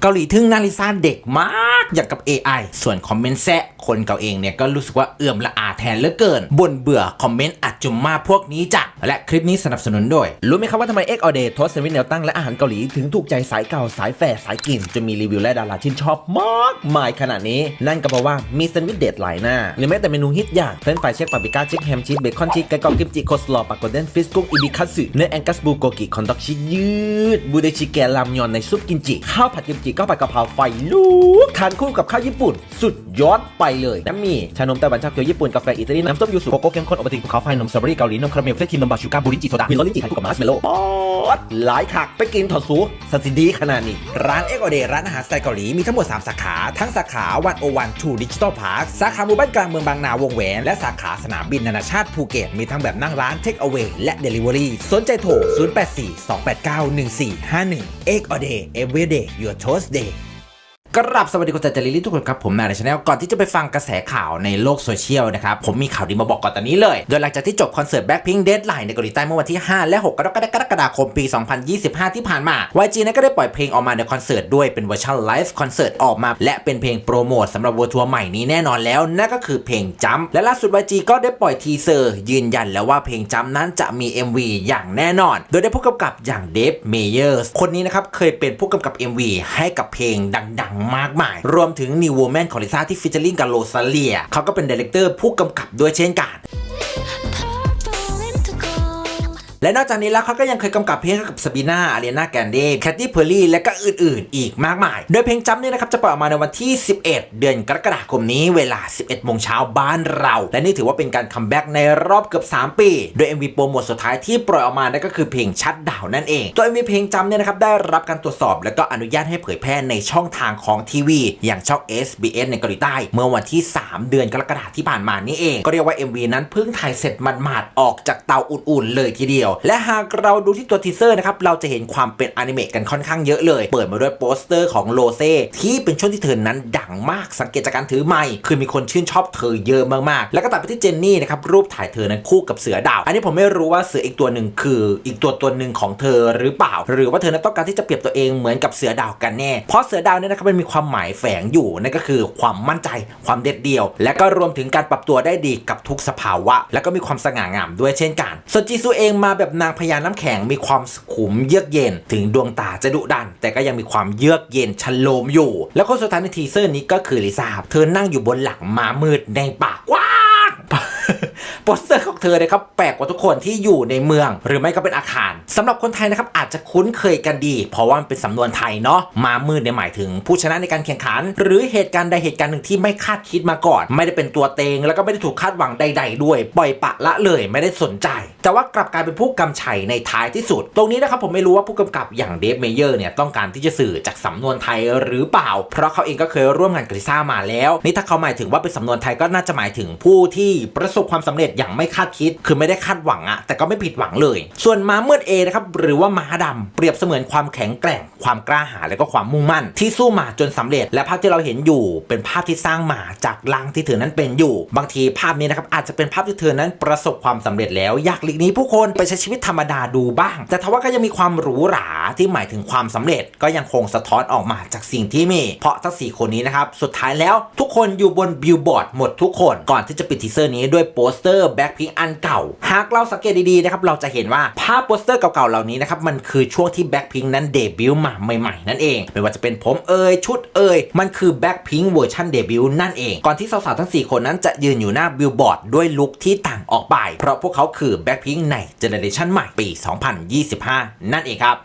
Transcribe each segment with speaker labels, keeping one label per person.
Speaker 1: เกาหลีทึ่งนาริซ่าเด็กมา กอย่างกับ AI ส่วนคอมเมนต์แซะคนเก่าเองเนี่ยก็รู้สึกว่าเอื่อมละอาแทนเหลือเกินบ่นเบื่อคอมเมนต์อัดจุมมาพวกนี้จ้ะและคลิปนี้สนับสนุนโดย
Speaker 2: รู้ไหมครับว่าทำไมเอ็กออเดย์ทอสเซนวิชแนวตั้งและอาหารเกาหลีถึงถูกใจสายเก่าสายแฟร์สายกินจนมีรีวิวและดาราชื่นชอบมากมายขนาดนี้ นั่นก็เพราะว่ามีแซนด์วิชเด็ดหลายหน้าหรือแม้แต่เมนูฮิตอย่างเฟรนฟรายเช็คปาปิก้าชิคแฮมชีสเบคอนชีสไก่กรอบกิมจิโคสลอปากโกเดนฟิสกุ้งอิบิคัตสึเนื้อแองกัสบูโกกิคอนดอกชิยืดบูเดชิแกรามยอนในซุปกิมจิข้าวผัดกิมจิข้าวผัดกะเพราไฟลุกทานคู่กับข้าวญี่ปุ่น สุดยอดไปเลยน้ำมีชานมไต้หวันชาเขียวญี่ปุ่นกาแฟอิตาลีน้ำส้มยูสุโกโก้เข้มข้นอวัลตินภูเขาไฟนมสตรอเบอรี่เกาหลีนมคาราเมลเฟรชครีมนมบาชูการ์บูริจิโซดามีรลิจี่ทานคู่กับมาร์ชเมลโล่หลายคักไปกินถอดสูสันสิดีขนาดนี้
Speaker 1: ร้านเอ็กโอเดร้านอาหารสไตล์เกาหลีมีทั้งหมด 3 สาขา ทั้งสาขาวันโอวันทูดิจิตอลพาร์คสาขาหมู่บ้านกลางเมืองบางนาวงแหวน และสาขาสนามบินนานาชาติภูเก็ตมีทั้งแบบนั่งร้านเทคเอา a y และเดลิเวอรี่สนใจโทร 0842891451เอ็กโอเด everyday your toast day กรับสวัสดีคุณจัจริลิทุกคนครับ ผมนายในชาแนลก่อนที่จะไปฟังกระแสข่าวในโลกโซเชียลนะครับ ผมมีข่าวดีมาบอกก่อนตอนนี้เลย โดยหลังจากที่จบคอนเสิร์ต Blackpink Deadline ในเกาหลีใต้เมื่อวันที่ 5 และ 6 กรกฎาคมปี 2025 ที่ผ่านมา YG นั้นก็ได้ปล่อยเพลงออกมาในคอนเสิร์ตด้วยเป็นเวอร์ชันไลฟ์คอนเสิร์ตออกมา และเป็นเพลงโปรโมทสำหรับวัวทัวร์ใหม่นี้แน่นอนแล้วนั่นก็คือเพลงจัมและล่าสุด YG ก็ได้ปล่อยทีเซอร์ยืนยันแล้วว่าเพลงจัมนั้นจะมี MV อย่างแน่นอน โดยได้ผู้กำกับอย่างเดฟเมเยอร์คนนี้นะครับเคยเป็นผู้กำกับ MV ให้กับเพลงดังมากมาย รวมถึง New Woman ของลิซ่าที่ฟิชเชอร์ลิงกับโรซาเลียเขาก็เป็นดีเลกเตอร์ผู้กำกับด้วยเช่นกัน และนอกจากนี้แล้วเขาก็ยังเคยกำกับเพลงกับซาบีนาอารีนาแกนเดแคทตี้เพอร์ลี่และก็อื่นๆ อีกมากมาย โดยเพลงจำนี่นะครับจะปล่อยออกมาในวันที่ 11 เดือนกรกฎาคมนี้เวลา 11โมงเช้าบ้านเรา และนี่ถือว่าเป็นการคัมแบ็กในรอบเกือบ 3 ปี โดย MV โปรโมทสุดท้ายที่ปล่อยออกมานั่นก็คือเพลงชัดดาวนั่นเอง ตัว MV เพลงจำเนี่ยนะครับได้รับการตรวจสอบ และก็อนุญาตให้เผยแพร่ในช่องทางของทีวี อย่างช่อง SBS ในเกาหลีใต้ เมื่อวันที่ 3 เดือนกรกฎาคมที่ผ่านมานี่เอง ก็เรียกว่า MV นั้นเพิ่งถ่ายเสร็จหมาดออกจากเตาอุ่นๆเลยทีเดียวและหากเราดูที่ตัวทีเซอร์นะครับเราจะเห็นความเป็นอนิเมะกันค่อนข้างเยอะเลย เปิดมาด้วยโปสเตอร์ของโลเซ่ที่เป็นช่วงที่เธอนั้นดังมากสังเกตจากการถือไมค์คือมีคนชื่นชอบเธอเยอะมากๆ แล้วก็ตัดไปที่เจนนี่นะครับรูปถ่ายเธอนั้นคู่กับเสือดาว อันนี้ผมไม่รู้ว่าเสืออีกตัวหนึ่งคืออีกตัวตัวหนึ่งของเธอหรือเปล่า หรือว่าเธอนั้นต้องการที่จะเปรียบตัวเองเหมือนกับเสือดาวกันแน่ เพราะเสือดาวเนี่ยนะครับมันมีความหมายแฝงอยู่นั่นก็คือความมั่นใจความเด็ดเดี่ยว และก็รวมถึงการปรับตัวได้ดีกับทุกสภาวะ และก็มีความสง่างามด้วยเช่นกันส่วนจีซูเองมาแบบนางพญาน้ำแข็งมีความสุขุมเยือกเย็น ถึงดวงตาจะดุดัน แต่ก็ยังมีความเยือกเย็นชโลมอยู่ แล้วคนสุดท้ายในทีเซอร์นี้ก็คือลิซ่าเธอนั่งอยู่บนหลังม้ามืดในป่ากว้า สเตอร์ของเธอนะครับแปลกกว่าทุกคนที่อยู่ในเมือง หรือไม่ก็เป็นอาคารสำหรับคนไทยนะครับอาจจะคุ้นเคยกันดี เพราะว่ามันเป็นสำนวนไทยเนาะมามืดเนี่ยหมายถึงผู้ชนะในการแข่งขัน หรือเหตุการณ์ใดเหตุการณ์หนึ่งที่ไม่คาดคิดมาก่อน ไม่ได้เป็นตัวเตง แล้วก็ไม่ได้ถูกคาดหวังใด ๆ ด้วย ปล่อยปะละเลยไม่ได้สนใจ แต่ว่ากลับกลายเป็นผู้กำชัยในท้ายที่สุด ตรงนี้นะครับผมไม่รู้ว่าผู้กำกับอย่างเดฟเมเยอร์เนี่ยต้องการที่จะสื่อจากสำนวนไทยหรือเปล่า เพราะเขาเองก็เคยร่วมงานกับลิซ่ามาแล้ว นี่ถ้าเขาหมายถึงว่าเป็นสำนวนไทยก็น่าจะหมายถึงผู้ที่ประสบความสำเร็จอย่างไม่คาดคิด คือไม่ได้คาดหวังอะแต่ก็ไม่ผิดหวังเลย ส่วนม้ามืดเอนะครับหรือว่าม้าดำเปรียบเสมือนความแข็งแกร่ง ความกล้าหาญและก็ความมุ่งมั่น ที่สู้มาจนสำเร็จ และภาพที่เราเห็นอยู่เป็นภาพที่สร้างมาจากร่างที่เธอนั้นเป็นอยู่ บางทีภาพนี้นะครับอาจจะเป็นภาพที่เธอนั้นประสบความสำเร็จแล้วอยากหลีกหนีผู้คนไปใช้ชีวิตธรรมดาดูบ้าง แต่ทว่าก็ยังมีความหรูหรา ที่หมายถึงความสำเร็จก็ยังคงสะท้อนออกมาจากสิ่งที่มี เพราะทั้งสี่คนนี้นะครับ สุดท้ายแล้วทุกคนอยู่บนบิลบอร์ดหมดทุกคน ก่อนที่จะปิดทีเซอร์นี้ด้วยโปสเตอร์แบ็คพิงอันเก่า หากเราสังเกตดีๆนะครับเราจะเห็นว่าภาพโปสเตอร์เก่าๆเหล่านี้นะครับมันคือช่วงที่แบ็คพิงนั้นเดบิวต์มาใหม่ๆ นั่นเอง ไม่ว่าจะเป็นผมเอ่ยชุดเอ่ยมันคือแบ็คพิงเวอร์ชันเดบิวต์นั่นเอง ก่อนที่สาวๆทั้ง 4 คนนั้นจะยืนอยู่หน้าบิลบอร์ดด้วยลุคที่ต่างออกไป เพราะพวกเขาคือแบ็คพิงในเจเนอเรชันใหม่ปี 2025 นั่นเองครับ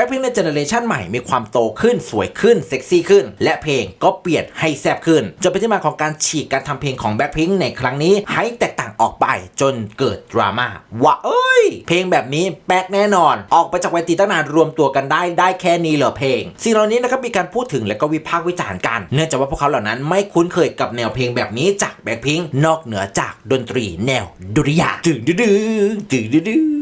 Speaker 1: บ็คพิงในเจเนอเรชันใหม่มีความโตขึ้นสวยขึ้นเซ็กซี่ขึ้น และเพลงก็เปลี่ยนให้แซ่บขึ้น จนเป็นที่มาของการฉีกการทำเพลงของแบ็คพิงในครั้งนี้ ให้แตกต่างออกไปจนเกิดดราม่าว่าเอ้ย เพลงแบบนี้แป๊กแน่นอน ออกไปจากเวทีตั้งนานรวมตัวกันได้ได้แค่นี้เหรอเพลงสิ่งเหล่านี้นะครับมีการพูดถึงและก็วิพากษ์วิจารณ์กัน เนื่องจากว่าพวกเขาเหล่านั้นไม่คุ้นเคยกับแนวเพลงแบบนี้จากแบ็คพิงนอกเหนือจากดนตรีแนวดุริยางค์ดึงดึงดึงดึงดึง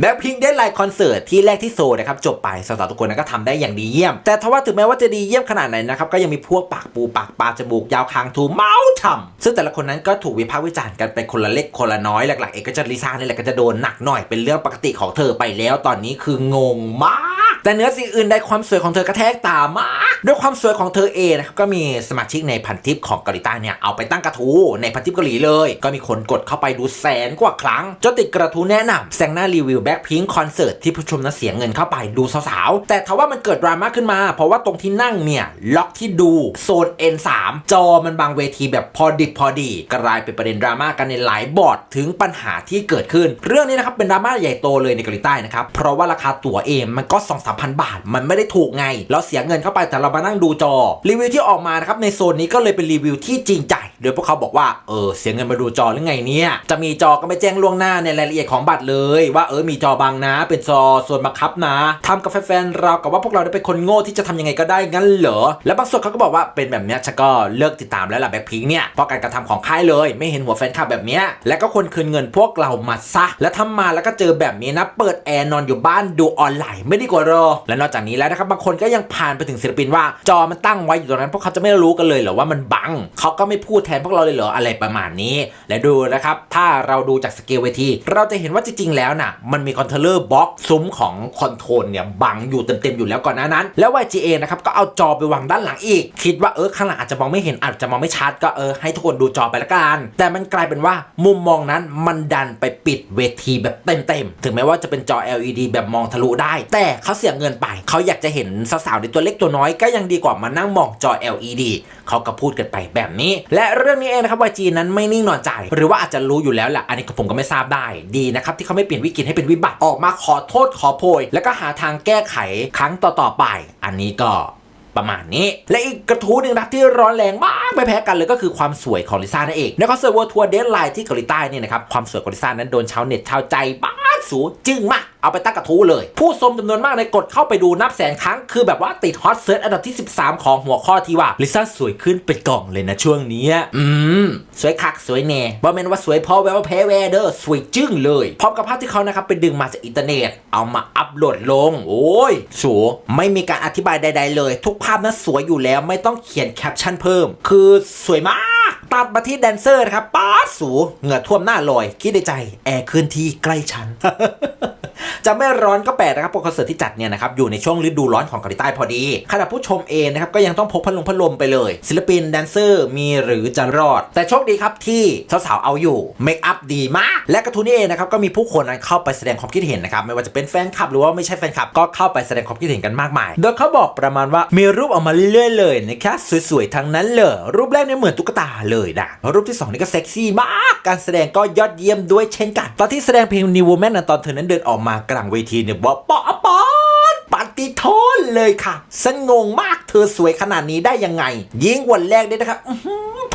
Speaker 1: แบ็คพิงได้ไลฟ์คอนเสิร์ตที่แรกที่โซนะครับจบไปสาวๆทุกคนนก็ทำได้อย่างดีเยี่ยม แต่ทว่าถึงแม้ว่าจะดีเยี่ยมขนาดไหนนะครับก็ยังมีพวกปากปูปากปลาจมูกยาวคางทูเมาส์ทำซึ่งแต่ละคนนั้นก็ถูกวิพากษ์วิจารณ์กันไปคนละเล็กคนละน้อยหลักๆเอกก็จะลิซ่านี่แหละก็จะโดนหนักหน่อยเป็นเรื่องปกติของเธอไปแล้วตอนนี้คืองงมาก แต่เนื้อสิ่งอื่นใดความสวยของเธอกระแทกตามากด้วยความสวยของเธอเองนะครับก็มีสมาชิกในพันทิปของเกาหลีใต้เนี่ยเอาไปตั้งกระทู้ในพันทิปเกาหลีเลย ก็มีคนกดเข้าไปดูแสนกว่าครั้งจนติดกระทู้แนะนำแซงหน้ารีวิวแบ็คพิงคอนเสิร์ตที่ผู้ชมนั้นเสียเงินเข้าไปดูสาวๆแต่ทว่ามันเกิดดราม่าขึ้นมา เพราะว่าตรงที่นั่งเนี่ยล็อกที่ดูโซน N3 จอมันบางเวทีแบบพอดิบพอดี กลายเป็นประเด็นดราม่ากันในหลายบอร์ดถึงปัญหาที่เกิดขึ้น เรื่องนี้นะครับเป็นดราม่าใหญ่โตเลยในเกาหลีใต้นะครับเพราะว่าราคาตั๋วเองมันก็2 3 0 0 0 บาท มันไม่ได้ถูกไง เราเสียเงินเข้าไปแต่เรามานั่งดูจอ รีวิวที่ออกมานะครับในโซนนี้ก็เลยเป็นรีวิวที่จริงใจ โดยพวกเขาบอกว่าเออเสียเงินมาดูจอหรือไงเนี่ยจะมีจอก็ไม่แจ้งล่วงหน้าในรายละเอียดของบัตรเลย ว่าเออมีจอบางนะ เป็นจอส่วนบังคับนะทำกับแฟนๆเรากับว่าพวกเราได้เป็นคนโง่ที่จะทำยังไงก็ได้งั้นเหรอและบางส่วนเขาก็บอกว่าเป็นแบบเนี้ยฉันก็เลิกติดตามแล้วล่ะแบ็คพิงเนี่ยเพราะการกระทำของค่ายเลย ไม่เห็นหัวแฟนคลับแบบเนี้ยและก็คนคืนเงินพวกเรามาซะและทำมาแล้วก็เจอแบบนี้นะเปิดแอร์นอนอยู่บ้านดูออนไลน์ไม่ดีกว่าเหรและนอกจากนี้แล้วนะครับบางคนก็ยังผ่านไปถึงศิลปินว่า จอมันตั้งไว้อยู่ตรงนั้น พวกเขาจะไม่รู้กันเลยเหรอว่ามันบังเขาก็ไม่พูดแทนพวกเราเลยเหรออะไรประมาณนี้ และดูนะครับถ้าเราดูจากสเกลเวทีเราจะเห็นว่าจริงๆแล้วน่ะมันมีคอนโทรลเลอร์บล็อกซุ้มของคอนโทรลเนี่ยบังอยู่เต็มๆอยู่แล้วก่อนหน้านั้น แล้ว YGA นะครับก็เอาจอไปวางด้านหลังอีก คิดว่าเออข้างหลังอาจจะมองไม่เห็นอาจจะมองไม่ชัดก็เออให้ทุกคนดูจอไปละกันแต่มันกลายเป็นว่ามุมมองนั้นมันดันไปปิดเวทีแบบเต็มๆถึงแม้ว่าจะเป็นจอ LED แบบมองทะลุได้ แต่เขาเสียเงินไป เขาอยากจะเห็นสาวๆในตัวเล็กตัวน้อยก็ยังดีกว่ามานั่งมองจอ LED เขาก็พูดกันไปแบบนี้ และเรื่องนี้เองนะครับ YG นั้นไม่นิ่งนอนใจ หรือว่าอาจจะรู้อยู่แล้วแหละอันนี้ผมก็ไม่ทราบได้ดีนะครับที่เขาไม่เปลี่ยนวิกฤตให้เป็นวิบัติออกมาขอโทษขอโพย แล้วก็หาทางแก้ไขครั้งต่อๆไป อันนี้ก็ประมาณนี้ และอีกกระทู้หนึ่งนะที่ร้อนแรงมากไม่แพ้กันเลยก็คือความสวยของลิซ่านั่นเองในคอนเสิร์ตวอร์ทัวร์เดนไลน์ที่เกาหลีใต้เนี่ยนะครับความสวยของลิซ่านั้นโดนชาวเน็ตชาวใจบ้า สูจึ้งมากเอาไปตั้งกระทู้เลย ผู้ชมจำนวนมากในกดเข้าไปดูนับแสนครั้ง คือแบบว่าติดฮอตเซิร์ชอันดับที่ 13 ของหัวข้อที่ว่าลิซ่าสวยขึ้นเป็นกล่องเลยนะช่วงนี้อืม สวยคักสวยแน่บ่แม่นว่าสวยพอแววแพ้แวเด้อสวยจึ้งเลย พร้อมกับภาพที่เขานะครับไปดึงมาจากอินเทอร์เน็ต เอามาอัพโหลดลง โอ้ยสูไม่มีการอธิบายใด ๆ เลย ทุกภาพนั้นสวยอยู่แล้วไม่ต้องเขียนแคปชั่นเพิ่ม คือสวยมาก ตัดมาที่แดนเซอร์นะครับป้าสูเหงื่อท่วมหน้าลอย คิดในใจ แอร์เคลื่อนที่ใกล้ฉัน จะไม่ร้อนก็แปลกนะครับเพราะคอนเสิร์ตที่จัดเนี่ยนะครับอยู่ในช่วงฤดูร้อนของเกาหลีใต้พอดีขณะผู้ชมเองนะครับก็ยังต้องพกพัดลมพัดลมไปเลย ศิลปินแดนเซอร์มีหรือจะรอด แต่โชคดีครับที่สาวๆเอาอยู่เมคอัพดีมาก และกระทู้นี้เองนะครับก็มีผู้คนเข้าไปแสดงความคิดเห็นนะครับไม่ว่าจะเป็นแฟนคลับหรือว่าไม่ใช่แฟนคลับก็เข้าไปแสดงความคิดเห็นกันมากมาย โดยเขาบอกประมาณว่ามีรูปออกมาเรื่อยๆเลยนะคะสวยๆทั้งนั้นเลยรูปแรกเนี่ยเหมือนตุ๊กตาเลยนะรูปที่สองนี่ก็เซ็กซี่มาก การแสดงก็ยอดเยี่ยมด้วยเช่นกัน ตอนที่แสดงเพลง New Woman นะตอนเธอนั้นเดินออกมากลางเวทีเนี่ยบอกปอปอนปฏิโทษเลยค่ะ สงงมากเธอสวยขนาดนี้ได้ยังไง ยิงวันแรกเนี่ยนะครับ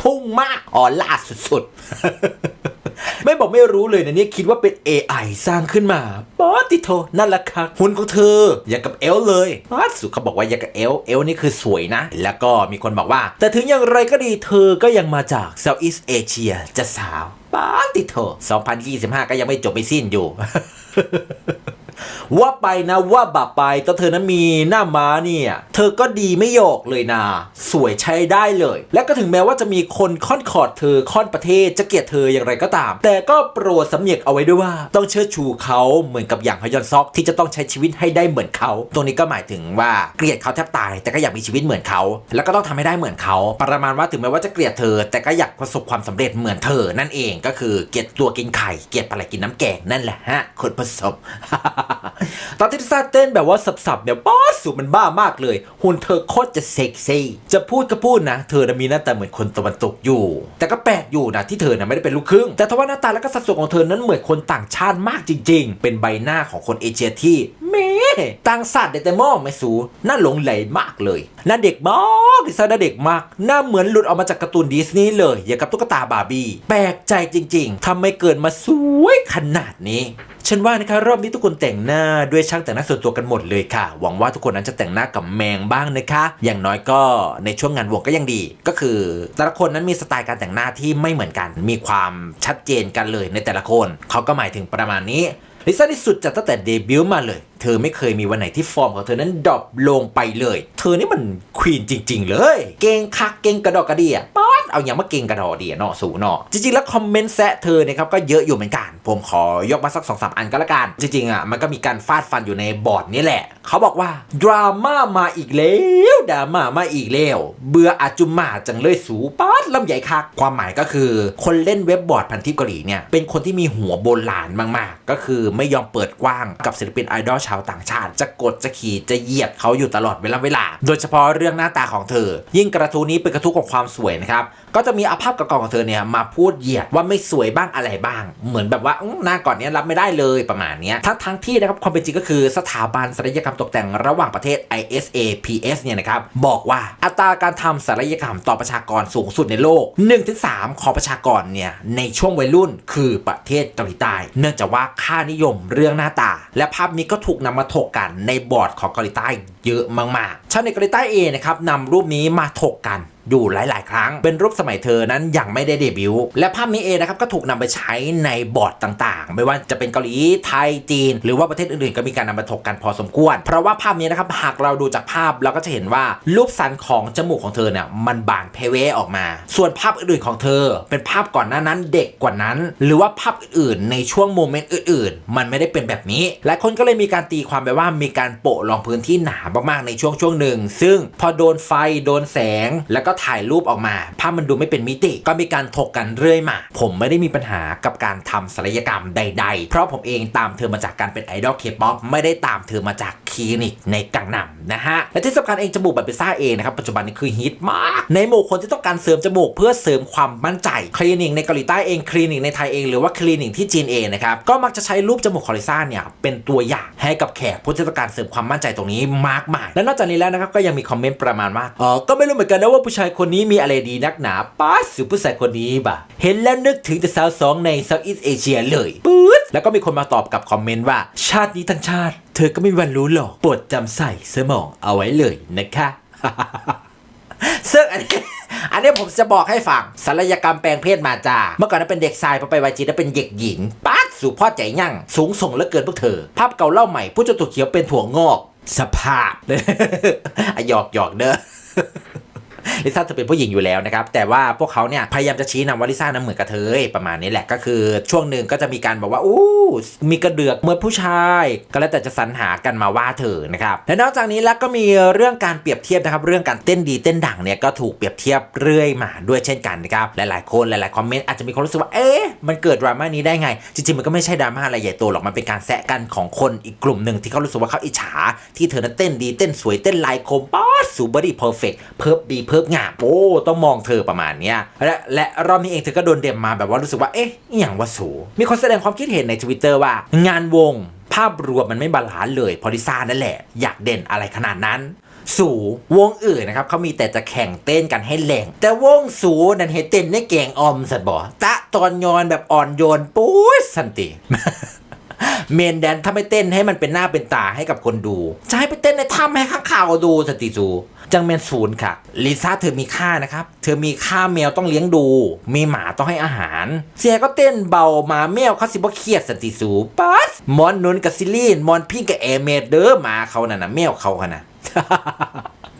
Speaker 1: พุ่งมากออล่าสุดๆ ไม่บอกไม่รู้เลยนะเนี่ยคิดว่าเป็น AI สร้างขึ้นมาปอติโทนั่นแหละค่ะหุ่นของเธออย่างกับเอลเลยปาสุเขาบอกว่าอย่างกับเอลเอลนี่คือสวยนะ แล้วก็มีคนบอกว่า แต่ถึงอย่างไรก็ดีเธอก็ยังมาจาก Southeast Asia จะสาวปาติโท2025 ก็ยังไม่จบไม่สิ้นอยู่ ว่าไปนะว่าบาไปตอนเธอนั้นมีหน้าม้าเนี่ยเธอก็ดีไม่หยอกเลยนะ สวยใช้ได้เลย และก็ถึงแม้ว่าจะมีคนค่อนขอดเธอค่อนประเทศจะเกลียดเธออย่างไรก็ตาม แต่ก็โปรดสำเนียกเอาไว้ด้วยว่า ต้องเชิดชูเขาเหมือนกับอย่างฮยอนซอกที่จะต้องใช้ชีวิตให้ได้เหมือนเขา ตรงนี้ก็หมายถึงว่าเกลียดเขาแทบตาย แต่ก็อยากมีชีวิตเหมือนเขา แล้วก็ต้องทำให้ได้เหมือนเขา ประมาณว่าถึงแม้ว่าจะเกลียดเธอ แต่ก็อยากประสบความสำเร็จเหมือนเธอนั่นเองก็คือเกลียดตัวกินไข่เกลียดปลาไหลกินน้ำแกงนั่นแหละฮะคนผสมตอนที่ลิซ่าเต้นแบบว่าสับๆเนี่ยบอสสุดมันบ้ามากเลย หุ่นเธอโคตรจะเซ็กซี่จะพูดก็พูดนะ เธอน่ะมีหน้าตาเหมือนคนตะวันตกอยู่ แต่ก็แปลกอยู่นะที่เธอน่ะไม่ได้เป็นลูกครึ่ง แต่ทว่าหน้าตาและก็สัดส่วนของเธอนั้นเหมือนคนต่างชาติมากจริง ๆ เป็นใบหน้าของคนเอเชียที่เมต่างศาตร์เดแต่มองไม่สูน้าหลงไหลมากเลยหน้าเด็กมากลิซ่าหน้าเด็กมากหน้าเหมือนหลุดออกมาจากการ์ตูนดิสนีย์เลยอย่างกับตุ๊กตาบาร์บี้แปลกใจจริง ๆทำไมเกิดมาสวยขนาดนี้ ฉันว่านะคะรอบนี้ทุกคนแต่งหน้าด้วยช่างแต่งหน้าส่วนตัวกันหมดเลยค่ะ หวังว่าทุกคนนั้นจะแต่งหน้ากับแมงบ้างนะคะ อย่างน้อยก็ในช่วงงานวงก็ยังดี ก็คือ แต่ละคนนั้นมีสไตล์การแต่งหน้าที่ไม่เหมือนกัน มีความชัดเจนกันเลยในแต่ละคน เขาก็หมายถึงประมาณนี้ลิซ่าที่สุดจัดตั้งแต่เดบิวต์มาเลย เธอไม่เคยมีวันไหนที่ฟอร์มของเธอนั้นดรอปลงไปเลย เธอนี่มันควีนจริง ๆ เลย เก่งคักเก่งกระดอกกระเดียป๊อดเอาอย่างมาเก่งกระดอกเดียเนาะสูเนาะจริงๆแล้วคอมเมนต์แซะเธอเนี่ยครับก็เยอะอยู่เหมือนกัน ผมขอยกมาสักสองสามอันก็แล้วกัน จริงๆอะมันก็มีการฟาดฟันอยู่ในบอร์ดนี่แหละ เขาบอกว่าดราม่ามาอีกแล้วดราม่ามาอีกแล้วเบื่ออาจุมมาจังเลยสูป๊าดลำใหญ่คักความหมายก็คือ คนเล่นเว็บบอร์ดพันทิปเกาหลีเนี่ยเป็นคนที่มีหัวโบราณมากๆ ก็คือไม่ยอมเปิดกว้างกับศิลปินไอดอลชาวต่างชาติ จะกดจะขี่จะเหยียดเขาอยู่ตลอดเวลาเวลา โดยเฉพาะเรื่องหน้าตาของเธอ ยิ่งกระทู้นี้เป็นกระทู้ของความสวยนะครับก็จะมีอาภาพเก่าๆของเธอเนี่ยมาพูดเหยียดว่าไม่สวยบ้างอะไรบ้าง เหมือนแบบว่าหน้าก่อนนี้รับไม่ได้เลยประมาณนี้ทั้งทั้งที่นะครับความเป็นจริงก็คือสถาบันศัลยกรรมตกแต่งระหว่างประเทศ ISAPS เนี่ยนะครับบอกว่าอัตราการทำศัลยกรรมต่อประชากรสูงสุดในโลก 1-3 ของประชากรเนี่ยในช่วงวัยรุ่นคือประเทศเกาหลีใต้ เนื่องจากว่าค่านิยมเรื่องหน้าตา และภาพนี้ก็ถูกนำมาถกกันในบอร์ดของเกาหลีใต้เยอะมากๆชาวเน็ตเกาหลีใต้เองนะครับนำรูปนี้มาถกกัน อยู่หลาย ๆ ครั้ง เป็นรูปสมัยเธอนั้นยังไม่ได้เดบิวต์และภาพนี้เองนะครับก็ถูกนำไปใช้ในบอร์ดต่างๆ ไม่ว่าจะเป็นเกาหลีไทยจีน หรือว่าประเทศอื่นๆ ก็มีการนำมาถกกันพอสมควร เพราะว่าภาพนี้นะครับหากเราดูจากภาพเราก็จะเห็นว่ารูปสันของจมูกของเธอเนี่ยมันบานเพเวออกมา ส่วนภาพอื่นๆของเธอ เป็นภาพก่อนหน้านั้นเด็กกว่านั้น หรือว่าภาพอื่นๆในช่วงโมเมนต์อื่น ๆ มันไม่ได้เป็นแบบนี้หลายคนก็เลยมีการตีความไปว่ามีการโปะรองพื้นที่หนามากๆในช่วงช่วงหนึ่งซึ่งพอโดนไฟโดนแสงแล้วก็ถ่ายรูปออกมา ภาพมันดูไม่เป็นมิติ ก็มีการถกกันเรื่อยมา ผมไม่ได้มีปัญหากับการทำศัลยกรรมใด ๆ เพราะผมเองตามเธอมาจากการเป็นไอดอลเคป๊อปไม่ได้ตามเธอมาจากคลินิกในกังนำนะฮะ และที่สำคัญเองจมูกแบบพิซซ่าเองนะครับ ปัจจุบันนี้คือฮิตมาก ในหมู่คนที่ต้องการเสริมจมูกเพื่อเสริมความมั่นใจ คลินิกในเกาหลีใต้เองคลินิกในไทยเองหรือว่าคลินิกที่จีนเองนะครับ ก็มักจะใช้รูปจมูกของลิซ่าเนี่ยเป็นตัวอย่างให้กับแขกผู้ที่ต้องการเสริมความมั่นใจตรงนี้มากมาย และนอกจากนี้แล้วนะครับก็ยังมีคอมเมนต์ประมาณว่าอ๋อก็ไม่รู้เหมือนกันนะว่าผู้ชายายคนนี้มีอะไรดีนักหนาป้าสือผู้ชายคนนี้บ่ะ เห็นแล้วนึกถึงแต่สาวสองในเซาท์อีสเอเชียเลยปื๊ดแล้วก็มีคนมาตอบกับคอมเมนต์ว่า ชาตินี้ทั้งชาติ เธอก็ไม่มีวันรู้หรอกโปรดจำใส่สมองเอาไว้เลยนะคะซึ่งอันนี้อันนี้ผมจะบอกให้ฟังศัลยกรรมแปลงเพศมาจ้า เมื่อก่อนนั้นเป็นเด็กชายพอไปวัยจีนนั้นเป็นเด็กหญิงป๊าสู่พ่อใจยั่ง สูงส่งเหลือเกินพวกเธอ ภาพเก่าเล่าใหม่ ผู้จ้าตัวเขียวเป็นถั่วงอก สภาพอะหยอกหยอกเด้อ ลิซ่าเธอเป็นผู้หญิงอยู่แล้วนะครับแต่ว่าพวกเขาเนี่ยพยายามจะชี้นำว่าลิซ่านั้นเหมือนกับเธอประมาณนี้แหละก็คือ ช่วงหนึ่งก็จะมีการบอกว่าอู้มีกระเดือกเหมือนผู้ชาย ก็แล้วแต่จะสรรหากันมาว่าเธอนะครับและนอกจากนี้แล้วก็มีเรื่องการเปรียบเทียบนะครับเรื่องการเต้นดีเต้นดังเนี่ยก็ถูกเปรียบเทียบเรื่อยมาด้วยเช่นกันนะครับหลายๆคนหลายๆคอมเมนต์อาจจะมีความรู้สึกว่าเอ๊ะมันเกิดดราม่านี้ได้ไง จริงๆมันก็ไม่ใช่ดราม่าอะไรใหญ่โตหรอกมันเป็นการแซะกันของคนอีกกลุ่มหนึ่งที่เขารู้สึกว่าเขาอิจฉาที่เธอนั้นเต้นดีเต้นสวยเต้นลายคมป๊าดสูบอดี้เพอร์เฟกเพิบดีเพิบงามโอ้ต้องมองเธอประมาณเนี้ยและและรอบนี้เองเธอก็โดนเด่มมาแบบว่ารู้สึกว่าเอ๊ะอย่างว่าสูมีคนแสดงความคิดเห็นในทวิตเตอร์ว่า งานวง ภาพรวมมันไม่บาลานซ์เลยพอลิซ่านั่นแหละ อยากเด่นอะไรขนาดนั้นสูวงอื่นนะครับเขามีแต่จะแข่งเต้นกันให้แหลงแต่วงสูนั่นให้เต้นในแกงอมสัตบ่ตะตอนยอนแบบอ่อนโยนปุ๊ยสันติเมนแดนถ้าไม่เต้นให้มันเป็นหน้าเป็นตาให้กับคนดู จะให้ไปเต้นในถ้ำให้ข้างข่าวดูสติจู จังเมนศูนย์ค่ะลิซ่าเธอมีค่านะครับ เธอมีค่าแมวต้องเลี้ยงดู มีหมาต้องให้อาหาร เสียก็เต้นเบาหมาแมวเขาสิบ่เครียดสติสูปัสมอนนุนกับซิลีนมอนพิงกับเอเมดเด้อหมาเขาน่ะนะแมวเขาขนาด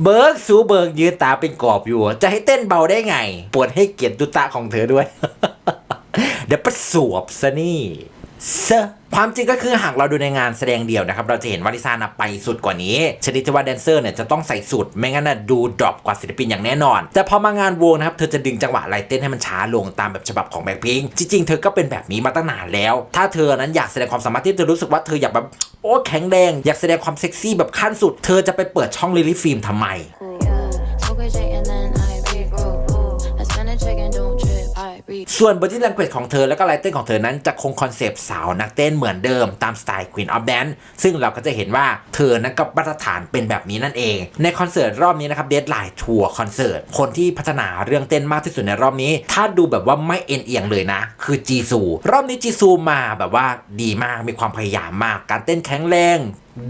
Speaker 1: เบิร์กสูเบิร์กยืนตาเป็นกรอบอยู่ จะให้เต้นเบาได้ไง ปวดให้เกียรติตุตะของเธอด้วย เดี๋ยวประสวบซะนี่ เซะความจริงก็คือหากเราดูในงานแสดงเดี่ยวนะครับ เราจะเห็นว่าลิซ่านะไปสุดกว่านี้ ชนิดที่ว่าแดนเซอร์เนี่ยจะต้องใส่สุด ไม่งั้นนะดูดรอปกว่าศิลปินอย่างแน่นอน แต่พอมางานวงนะครับ เธอจะดึงจังหวะไลเต้นให้มันช้าลงตามแบบฉบับของแบ็คพิงจริงๆ เธอก็เป็นแบบนี้มาตั้งนานแล้ว ถ้าเธอนั้นอยากแสดงความสามารถที่เธอรู้สึกว่าเธออยากแบบโอ้แข็งแรงอยากแสดงความเซ็กซี่แบบขั้นสุด เธอจะไปเปิดช่องลิลี่ฟิล์มทำไม ส่วนบอดี้ a n ง u a g e ของเธอและก็ลายเต้นของเธอนั้นจะคงคอนเซปต์สาวนักเต้นเหมือนเดิมตามสไตล์ Queen of Dance ซึ่งเราก็จะเห็นว่าเธอนั้นก็มาตรฐานเป็นแบบนี้นั่นเอง ในคอนเสิร์ตรอบนี้นะครับเด d ไลน์ทัวร์คอนเสิร์ตคนที่พัฒนาเรื่องเต้นมากที่สุดในรอบนี้ ถ้าดูแบบว่าไม่เอ็นเอียงเลยนะ คือจีซูรอบนี้จีซูมาแบบว่าดีมากมีความพยายามมาก การเต้นแข็งแรง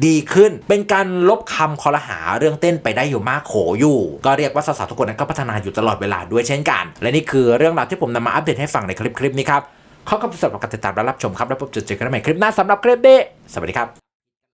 Speaker 1: ดีขึ้น เป็นการลบคำคอรหาเรื่องเต้นไปได้อยู่มากโขอยู่ ก็เรียกว่าสาวๆทุกคนนั้นก็พัฒนาอยู่ตลอดเวลาด้วยเช่นกัน และนี่คือเรื่องราวที่ผมนำมาอัปเดตให้ฟังในคลิปคลิปนี้ครับขอขอบคุณสำหรับการติดตามและรับชมครับ แล้วพบเจอกันใหม่คลิปหน้าสำหรับคลิปนี้ สวัสดีครับ